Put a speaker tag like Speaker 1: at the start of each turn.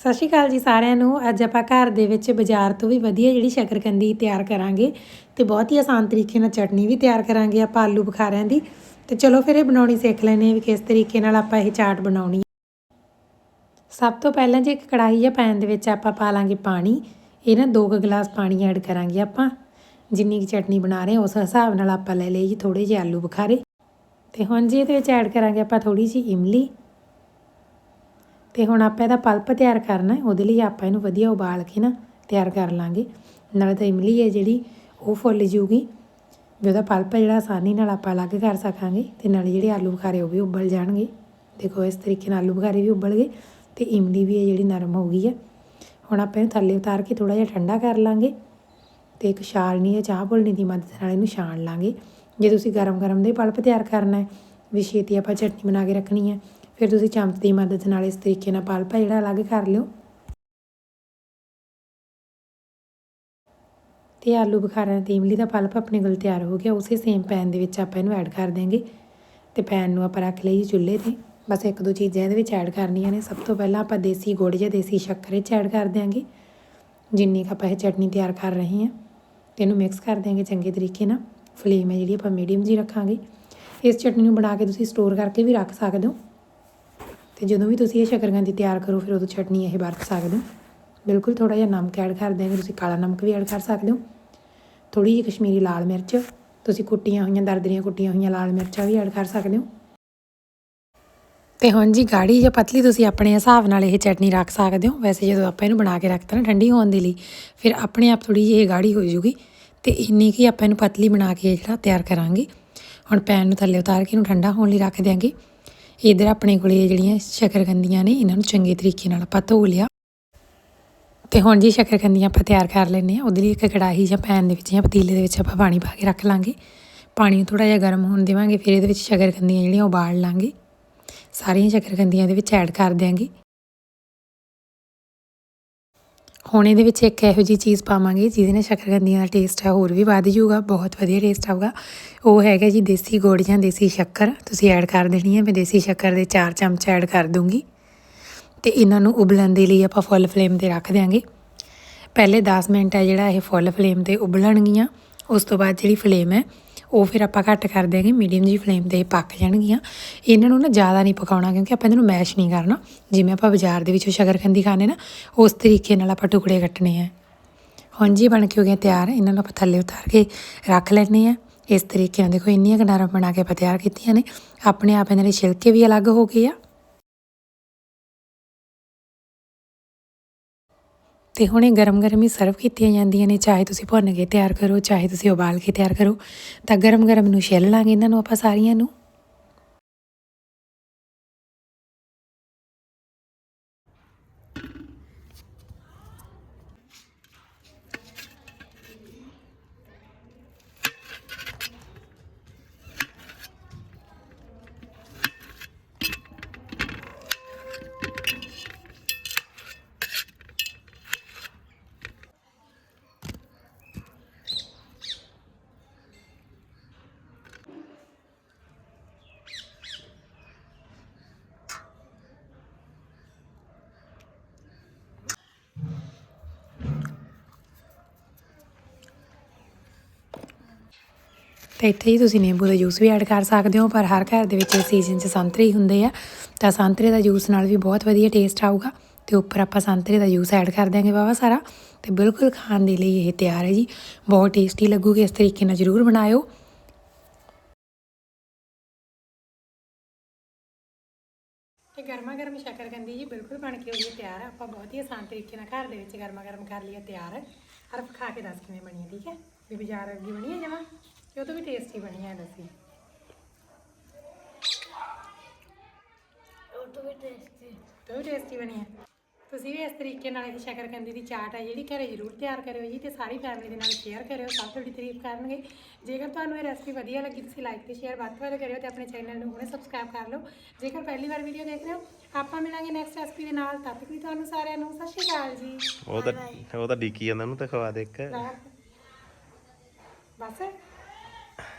Speaker 1: ਸਤਿ ਸ਼੍ਰੀ ਅਕਾਲ ਜੀ ਸਾਰਿਆਂ ਨੂੰ। ਅੱਜ ਆਪਾਂ ਘਰ ਦੇ ਵਿੱਚ ਬਾਜ਼ਾਰ ਤੋਂ ਵੀ ਵਧੀਆ ਜਿਹੜੀ ਸ਼ਕਰਕੰਦੀ ਤਿਆਰ ਕਰਾਂਗੇ ਤੇ ਬਹੁਤ ਹੀ ਆਸਾਨ ਤਰੀਕੇ ਨਾਲ ਚਟਨੀ ਵੀ ਤਿਆਰ ਕਰਾਂਗੇ ਆਪਾਂ ਆਲੂ ਬੁਖਾਰਿਆਂ ਦੀ। ਤੇ ਚਲੋ ਫਿਰ ਇਹ ਬਣਾਉਣੀ ਸਿੱਖ ਲੈਂਦੇ ਹਾਂ ਵੀ ਕਿਸ ਤਰੀਕੇ ਨਾਲ ਆਪਾਂ ਇਹ ਚਾਟ ਬਣਾਉਣੀ ਸਭ ਤੋਂ ਪਹਿਲਾਂ ਜੇ ਇੱਕ ਕੜਾਹੀ ਜਾਂ ਪੈਨ ਦੇ ਵਿੱਚ ਆਪਾਂ ਪਾ ਲਾਂਗੇ ਪਾਣੀ, ਇਹ ਨਾ 2 ਗਲਾਸ ਪਾਣੀ ਐਡ ਕਰਾਂਗੇ ਆਪਾਂ। ਜਿੰਨੀ ਕੀ ਚਟਨੀ ਬਣਾ ਰਹੇ ਉਸ ਹਿਸਾਬ ਨਾਲ ਆਪਾਂ ਲੈ ਲਏ ਜੀ ਥੋੜੇ ਜਿਹੇ ਆਲੂ ਬੁਖਾਰੇ। ਤੇ ਹੁਣ ਜੀ ਇਹਦੇ ਵਿੱਚ ਐਡ ਕਰਾਂਗੇ ਆਪਾਂ ਥੋੜੀ ਜਿਹੀ ਇਮਲੀ। ਤੇ ਹੁਣ ਆਪਾਂ ਇਹਦਾ ਪਲਪ ਤਿਆਰ ਕਰਨਾ ਉਹਦੇ ਲਈ ਆਪਾਂ ਇਹਨੂੰ ਵਧੀਆ ਉਬਾਲ ਕੇ ਨਾ ਤਿਆਰ ਕਰ ਲਾਂਗੇ। ਨਾਲੇ ਤਾਂ ਇਮਲੀ ਹੈ ਜਿਹੜੀ, ਉਹ ਫੁੱਲ ਜੂਗੀ। ਵੀ ਉਹਦਾ ਪਲਪ ਹੈ ਜਿਹੜਾ ਆਸਾਨੀ ਨਾਲ ਆਪਾਂ ਅਲੱਗ ਕਰ ਸਕਾਂਗੇ ਤੇ ਨਾਲੇ ਜਿਹੜੇ ਆਲੂ ਬੁਖਾਰੇ ਉਹ ਵੀ ਉਬਲ ਜਾਣਗੇ। ਦੇਖੋ, ਇਸ ਤਰੀਕੇ ਨਾਲ ਆਲੂ ਬੁਖਾਰੇ ਵੀ ਉਬਲ ਗਏ ਤੇ ਇਮਲੀ ਵੀ ਹੈ ਜਿਹੜੀ ਨਰਮ ਹੋ ਗਈ ਹੈ। ਹੁਣ ਆਪਾਂ ਇਹਨੂੰ ਥੱਲੇ ਉਤਾਰ ਕੇ ਥੋੜਾ ਜਿਹਾ ਠੰਡਾ ਕਰ ਲਾਂਗੇ ਤੇ ਇੱਕ ਛਾਲਣੀ ਜਾਂ ਚਾਹ ਭੁਲਣੀ ਦੀ ਮਦਦ ਨਾਲ ਇਹਨੂੰ ਛਾਣ ਲਾਂਗੇ। ਜੇ ਤੁਸੀਂ ਗਰਮ ਗਰਮ ਦੇ ਪਲਪ ਤਿਆਰ ਕਰਨਾ ਹੈ, ਵੀ ਛੇਤੀ ਆਪਾਂ ਚਟਨੀ ਬਣਾ ਕੇ ਰੱਖਣੀ ਹੈ ਫਿਰ ਤੁਸੀਂ ਚਮਚ ਦੀ ਮਦਦ ਨਾਲ ਇਸ ਤਰੀਕੇ ਨਾਲ ਪਲਪ ਹੈ ਜਿਹੜਾ ਅਲੱਗ ਕਰ ਲਿਓ। ਤੇ ਆਲੂ ਬੁਖਾਰਿਆਂ ਤੇ ਇਮਲੀ ਦਾ ਪਲਪ ਆਪਣੇ ਕੋਲ ਤਿਆਰ ਹੋ ਗਿਆ। ਉਸੇ ਸੇਮ ਪੈਨ ਦੇ ਵਿੱਚ ਆਪਾਂ ਇਹਨੂੰ ਐਡ ਕਰ ਦੇਵਾਂਗੇ ਤੇ ਪੈਨ ਨੂੰ ਆਪਾਂ ਰੱਖ ਲਈਏ ਚੁੱਲ੍ਹੇ ਤੇ। ਬਸ ਇੱਕ ਦੋ ਚੀਜ਼ਾਂ ਇਹਦੇ ਵਿੱਚ ਐਡ ਕਰਨੀਆਂ ਨੇ। ਸਭ ਤੋਂ ਪਹਿਲਾਂ ਆਪਾਂ ਦੇਸੀ ਗੁੜ ਜਾਂ ਦੇਸੀ ਸ਼ੱਕਰ ਇਹ 'ਚ ਐਡ ਕਰ ਦਿਆਂਗੇ। ਜਿੰਨੀ ਕੁ ਆਪਾਂ ਇਹ ਚਟਨੀ ਤਿਆਰ ਕਰ ਰਹੇ ਹਾਂ, ਤੇ ਇਹਨੂੰ ਮਿਕਸ ਕਰ ਦਿਆਂਗੇ ਚੰਗੇ ਤਰੀਕੇ ਨਾਲ। ਫਲੇਮ ਹੈ ਜਿਹੜੀ ਆਪਾਂ ਮੀਡੀਅਮ ਜੀ ਰੱਖਾਂਗੇ। ਇਸ ਚਟਨੀ ਨੂੰ ਬਣਾ ਕੇ ਤੁਸੀਂ ਸਟੋਰ ਕਰਕੇ ਵੀ ਰੱਖ ਸਕਦੇ ਹੋ। ਤੇ ਜਦੋਂ ਵੀ ਤੁਸੀਂ ਇਹ ਸ਼ਕਰਗੰਦੀ ਤਿਆਰ ਕਰੋ, ਫਿਰ ਉਦੋਂ ਚਟਨੀ ਇਹ ਵਰਤ ਸਕਦੇ ਹੋ। ਬਿਲਕੁਲ ਥੋੜਾ ਜਿਹਾ ਨਮਕ ਐਡ ਕਰ ਦਿਆਂਗੇ, ਤੁਸੀਂ ਕਾਲਾ ਨਮਕ ਵੀ ਐਡ ਕਰ ਸਕਦੇ ਹੋ। ਥੋੜੀ ਜਿਹੀ ਕਸ਼ਮੀਰੀ ਲਾਲ ਮਿਰਚ, ਤੁਸੀਂ ਕੁੱਟੀਆਂ ਹੋਈਆਂ ਦਰਦਰੀਆਂ ਕੁੱਟੀਆਂ ਹੋਈਆਂ ਲਾਲ ਮਿਰਚਾਂ ਵੀ ਐਡ ਕਰ ਸਕਦੇ ਹੋ। ਤੇ ਹੁਣ ਜੀ ਗਾੜੀ ਜਾਂ ਪਤਲੀ ਤੁਸੀਂ ਆਪਣੇ ਹਿਸਾਬ ਨਾਲ ਇਹ ਚਟਨੀ ਰੱਖ ਸਕਦੇ ਹੋ। ਵੈਸੇ ਜਦੋਂ ਆਪਾਂ ਇਹਨੂੰ ਬਣਾ ਕੇ ਰੱਖਤਾ ਨਾ ਠੰਡੀ ਹੋਣ ਦੇ ਲਈ, ਫਿਰ ਆਪਣੇ ਆਪ ਥੋੜੀ ਜਿਹੀ ਇਹ ਗਾੜੀ ਹੋ ਜੂਗੀ। ਤੇ ਇੰਨੀ ਕੀ ਆਪਾਂ ਇਹਨੂੰ ਪਤਲੀ ਬਣਾ ਕੇ ਜਿਹੜਾ ਤਿਆਰ ਕਰਾਂਗੇ। ਹੁਣ ਪੈਨ ਨੂੰ ਥੱਲੇ ਉਤਾਰ ਕੇ ਇਹਨੂੰ ਠੰਡਾ ਹੋਣ ਲਈ ਰੱਖ ਦਿਆਂਗੇ। ਇਧਰ ਆਪਣੇ ਕੋਲੇ ਜਿਹੜੀਆਂ ਸ਼ੱਕਰਕੰਦੀਆਂ ਨੇ, ਇਹਨਾਂ ਨੂੰ ਚੰਗੇ ਤਰੀਕੇ ਨਾਲ ਆਪਾਂ ਧੋ ਲਿਆ। ਤੇ ਹੁਣ ਜੀ ਸ਼ੱਕਰਕੰਦੀਆਂ ਆਪਾਂ ਤਿਆਰ ਕਰ ਲੈਨੇ ਆ ਉਹਦੇ ਲਈ ਇੱਕ ਕੜਾਹੀ ਜਾਂ ਪੈਨ ਦੇ ਵਿੱਚ ਜਾਂ ਪਤੀਲੇ ਦੇ ਵਿੱਚ ਆਪਾਂ ਪਾਣੀ ਪਾ ਕੇ ਰੱਖ ਲਾਂਗੇ। ਪਾਣੀ ਨੂੰ ਥੋੜਾ ਜਿਹਾ ਗਰਮ ਹੋਣ ਦੇਵਾਂਗੇ, ਫਿਰ ਇਹਦੇ ਵਿੱਚ ਸ਼ੱਕਰਕੰਦੀਆਂ ਜਿਹੜੀਆਂ ਉਬਾਲ ਲਾਂਗੇ। ਸਾਰੀਆਂ ਸ਼ੱਕਰਕੰਦੀਆਂ ਦੇ ਵਿੱਚ ਐਡ ਕਰ ਦਿਆਂਗੇ। ਹੁਣ ਇਹਦੇ ਵਿੱਚ ਇੱਕ ਇਹੋ ਜੀ ਚੀਜ਼ ਪਾਵਾਂਗੇ, ਜਿਹਦੇ ਨਾਲ ਸ਼ੱਕਰਕੰਦੀਆਂ ਦਾ ਟੇਸਟ ਹੈ ਹੋਰ ਵੀ ਵੱਧ ਜਾਊਗਾ, ਬਹੁਤ ਵਧੀਆ ਟੇਸਟ ਆਊਗਾ। ਉਹ ਹੈਗਾ ਜੀ ਦੇਸੀ ਗੁੜ ਜਾਂ ਦੇਸੀ ਸ਼ੱਕਰ, ਤੁਸੀਂ ਐਡ ਕਰ ਦੇਣੀ ਹੈ, ਮੈਂ ਦੇਸੀ ਸ਼ੱਕਰ ਦੇ 4 ਚਮਚ ਐਡ ਕਰ ਦੂੰਗੀ। ਤੇ ਇਹਨਾਂ ਨੂੰ ਉਬਲਣ ਦੇ ਲਈ ਆਪਾਂ ਫੁੱਲ ਫਲੇਮ ਤੇ ਰੱਖ ਦਿਆਂਗੇ। ਪਹਿਲੇ 10 ਮਿੰਟ ਹੈ ਜਿਹੜਾ ਇਹ ਫੁੱਲ ਫਲੇਮ ਤੇ ਉਬਲਣਗੀਆਂ, ਉਸ ਤੋਂ ਬਾਅਦ ਜਿਹੜੀ ਫਲੇਮ ਹੈ ਉਹ ਫਿਰ ਆਪਾਂ ਘੱਟ ਕਰ ਦਿਆਂਗੇ ਮੀਡੀਅਮ ਜੀ ਫਲੇਮ ਤੇ ਪੱਕ ਜਾਣਗੀਆਂ। ਇਹਨਾਂ ਨੂੰ ਨਾ ਜ਼ਿਆਦਾ ਨਹੀਂ ਪਕਾਉਣਾ, ਕਿਉਂਕਿ ਆਪਾਂ ਇਹਨਾਂ ਨੂੰ ਮੈਸ਼ ਨਹੀਂ ਕਰਨਾ। ਜਿਵੇਂ ਆਪਾਂ ਬਾਜ਼ਾਰ ਦੇ ਵਿੱਚੋਂ ਸ਼ਕਰਕੰਦੀ ਖਾਣੇ ਨਾ, ਉਸ ਤਰੀਕੇ ਨਾਲ ਆਪਾਂ ਟੁਕੜੇ ਕੱਟਣੇ ਆ। ਹੁਣ ਜੀ ਬਣ ਕੇ ਹੋ ਗਏ ਤਿਆਰ, ਇਹਨਾਂ ਨੂੰ ਆਪਾਂ ਥੱਲੇ ਉਤਾਰ ਕੇ ਰੱਖ ਲੈਣੇ ਆ। ਇਸ ਤਰੀਕੇ ਨਾਲ ਦੇਖੋ, ਇੰਨੀਆਂ ਗਨਾਰਾਂ ਬਣਾ ਕੇ ਆਪਾਂ ਤਿਆਰ ਕੀਤੀਆਂ ਨੇ। ਆਪਣੇ ਆਪ ਇਹਨਾਂ ਦੇ ਛਿਲਕੇ ਵੀ ਅਲੱਗ ਹੋ ਗਏ ਆ। ਤੇ ਹੁਣ ਇਹ ਗਰਮ ਗਰਮ ਹੀ ਸਰਵ ਕੀਤੀਆਂ ਜਾਂਦੀਆਂ ਨੇ, ਚਾਹੇ ਤੁਸੀਂ ਭੁੰਨ ਕੇ ਤਿਆਰ ਕਰੋ, ਚਾਹੇ ਤੁਸੀਂ ਉਬਾਲ ਕੇ ਤਿਆਰ ਕਰੋ, ਤਾਂ ਗਰਮ ਗਰਮ ਨੂੰ ਛਿੱਲ ਲਾਂਗੇ ਇਹਨਾਂ ਨੂੰ ਆਪਾਂ ਸਾਰੀਆਂ ਨੂੰ। ਤੇ ਇੱਥੇ ਹੀ ਤੁਸੀਂ ਨਿੰਬੂ ਦਾ ਜੂਸ ਵੀ ਐਡ ਕਰ ਸਕਦੇ ਹੋ, ਪਰ ਹਰ ਘਰ ਦੇ ਵਿੱਚ ਇਸ ਸੀਜ਼ਨ 'ਚ ਸੰਤਰੇ ਹੀ ਹੁੰਦੇ ਆ। ਤਾਂ ਸੰਤਰੇ ਦਾ ਜੂਸ ਨਾਲ ਵੀ ਬਹੁਤ ਵਧੀਆ ਟੇਸਟ ਆਊਗਾ। ਤੇ ਉੱਪਰ ਆਪਾਂ ਸੰਤਰੇ ਦਾ ਜੂਸ ਐਡ ਕਰ ਦਿਆਂਗੇ ਵਾਵਾ ਸਾਰਾ। ਤੇ ਬਿਲਕੁਲ ਖਾਣ ਦੇ ਲਈ ਇਹ ਤਿਆਰ ਹੈ ਜੀ। ਬਹੁਤ ਟੇਸਟੀ ਲੱਗੂਗੀ, ਇਸ ਤਰੀਕੇ ਨਾਲ ਜ਼ਰੂਰ ਬਣਾਇਓ। ਤੇ ਗਰਮਾ ਗਰਮ ਸ਼ੱਕਰਕੰਦੀ ਜੀ ਬਿਲਕੁਲ ਬਣ ਕੇ ਹੋ ਗਈ ਤਿਆਰ। ਆਪਾਂ ਬਹੁਤ ਹੀ ਆਸਾਨ ਤਰੀਕੇ ਨਾਲ ਘਰ ਦੇ ਵਿੱਚ ਗਰਮਾ ਗਰਮ ਕਰ ਲਿਆ ਤਿਆਰ। ਹਰਫ ਖਾ ਕੇ ਦੱਸ ਕਿਵੇਂ ਬਣੀ ਹੈ, ਠੀਕ ਹੈ? ਵੀ ਬਾਜ਼ਾਰ ਵਰਗੀ ਬਣੀ ਹੈ ਜਮਾ? ਤੇ ਉਹ ਤੋਂ ਵੀ ਟੇਸਟੀ ਬਣੀ ਹੈ ਦੱਸੀ।
Speaker 2: ਉਹ ਤੋਂ ਵੀ ਟੇਸਟੀ
Speaker 1: ਤੋਂ ਵੀ ਟੇਸਟੀ ਬਣੀ ਹੈ ਤੁਸੀਂ ਵੀ ਇਸ ਤਰੀਕੇ ਨਾਲ ਇਹ ਸ਼ੱਕਰਕੰਦੀ ਦੀ ਚਾਟ ਹੈ ਜਿਹੜੀ ਘਰੇ ਜ਼ਰੂਰ ਤਿਆਰ ਕਰਿਓ ਜੀ ਤੇ ਸਾਰੀ ਫੈਮਿਲੀ ਦੇ ਨਾਲ ਸ਼ੇਅਰ ਕਰਿਓ ਸਭ ਤੁਹਾਡੀ ਤਾਰੀਫ ਕਰਨਗੇ। ਜੇਕਰ ਤੁਹਾਨੂੰ ਇਹ ਰੈਸਪੀ ਵਧੀਆ ਲੱਗੀ ਤੁਸੀਂ ਲਾਈਕ ਤੇ ਸ਼ੇਅਰ ਵੱਧ ਵੱਧ ਕਰਿਓ ਤੇ ਆਪਣੇ ਚੈਨਲ ਨੂੰ ਹੁਣੇ ਸਬਸਕ੍ਰਾਈਬ ਕਰ ਲਓ। ਜੇਕਰ ਪਹਿਲੀ ਵਾਰ ਵੀਡੀਓ ਦੇਖ ਰਹੇ ਹੋ ਆਪਾਂ ਮਿਲਾਂਗੇ ਨੈਕਸਟ ਰੈਸਪੀ ਦੇ ਨਾਲ। ਤਦ ਤੱਕ ਲਈ ਤੁਹਾਨੂੰ ਸਾਰਿਆਂ ਨੂੰ ਸਤਿ ਸ਼੍ਰੀ ਅਕਾਲ ਜੀ।
Speaker 3: ਉਹ ਤਾਂ ਉਹ ਤਾਂ ਡਿੱਕੀ ਜਾਂਦਾ ਉਹਨੂੰ ਤਾਂ ਖਵਾ ਦੇ ਇੱਕ।
Speaker 1: ਬਸ।